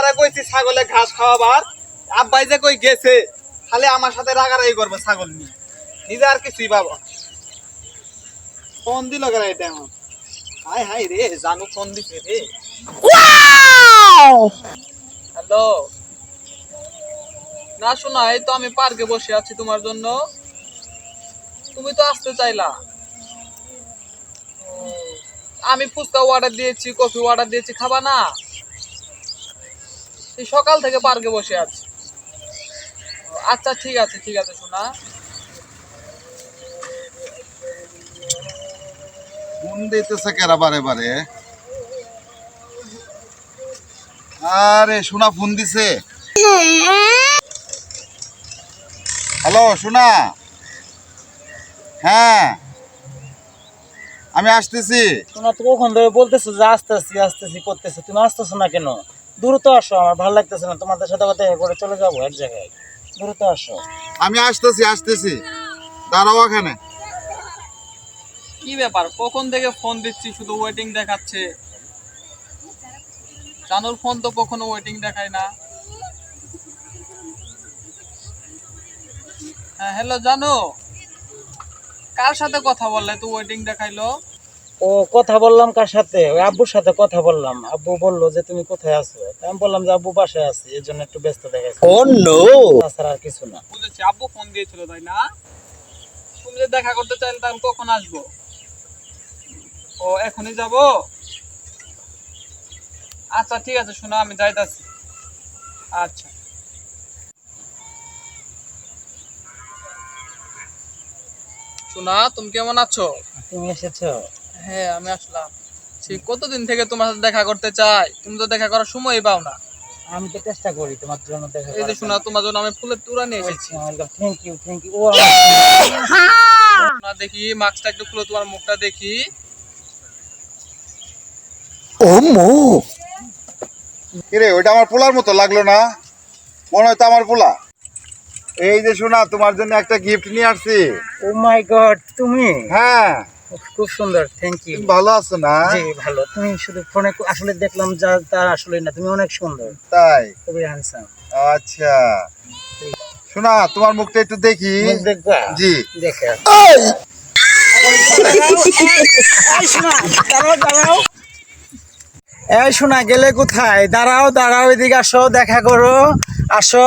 তোমারে কইছি ছাগলে ঘাস খাওয়াবার। আব্বাই যে কই গেছে খালি আমার সাথে রাগারাগি করবে ছাগল নিয়ে। নিজে আর কিছুই পাবো ফোন দিল কেন এটা এখন হাই হাই রে জানু ফোন দিছে রে। হ্যালো। না শোনা এই তো আমি পার্কে বসে আছি তোমার জন্য। তুমি তো আসতে চাইলা। আমি ফুচকা অর্ডার দিয়েছি কফি অর্ডার দিয়েছি খাবা না? সেই সকাল থেকে পার্কে বসে আছি। আচ্ছা ঠিক আছে ঠিক আছে শোনা ফোন দিতেছে কেরা বারে বারে? আরে সোনা ফোন দিছে। হ্যালো সোনা। হ্যাঁ। আমি আসতেছি। তোমরা তো কখন ধরে বলতেছো যে আসতেছি আসতেছি করতেছি। তুমি আসতেছো না কেন? দ্রুত আসো আমার ভালো লাগতেছে না তোমাদের সাথে দেখা করে চলে যাব এক জায়গায় দ্রুত আসো। আমি আসতেছি আসতেছি। দাঁড়াও এখানে। কি ব্যাপার? কখন থেকে ফোন দিচ্ছি শুধু ওয়েটিং দেখাচ্ছে? জানুর ফোন তো কখনো ওয়েটিং দেখায় না। হ্যাঁ হ্যালো জানো। কার সাথে কথা বললে? তো ওয়েটিং দেখাইলো। ও কথা বললাম কার সাথে? ওই আব্বুর সাথে কথা বললাম। আব্বু বলল যে তুমি কোথায় আছো? আমি বললাম যে আব্বু বাসায় আছি এই জন্য একটু ব্যস্ত দেখাচ্ছি ও নো তাছাড়া আর কিছু না। বুঝেছি আব্বু ফোন দিয়েছিল তাই না? তুমি যে দেখা করতে চাইলে তাহলে কখন আসব? ও এখনই যাব? আচ্ছা ঠিক আছে শোনো আমি যাইতাছি। আচ্ছা। শোনা তুমি কেমন আছো? তুমি এসেছ? হ্যাঁ আমি আসলাম। সেই কতদিন থেকে তোমার সাথে দেখা করতে চাই তুমি তো দেখা করার সময়ই পাও না। আমি তো চেষ্টা করি তোমার জন্য দেখা এই যে শোনা তোমার জন্য আমি ফুলের তুরা নিয়ে এসেছি। থ্যাংক ইউ থ্যাংক ইউ ও না দেখি মাস্কটা একটু খুলে তোমার মুখটা দেখি। কিরে ওইটা আমার পোলার মতো লাগল না? মনে হয় তো আমার পোলা। এই যে শোনা তোমার জন্য একটা গিফট নিয়ে আসছি। ও মাই গড তুমি? হ্যাঁ। খুব সুন্দর থ্যাংক ইউ ভালো আছো না? জি ভালো। তুমি শুধু ফোনে আসলে দেখলাম যা তা আসলে না তুমি অনেক সুন্দর। তাই? খুবই হ্যান্ডসাম আচ্ছা। শোনা তোমার মুখটা একটু দেখি। দেখবা? জি। দেখে এই শোনা গেলে কোথায়? দাঁড়াও দাঁড়াও এদিকে আসো দেখা করো। আসো।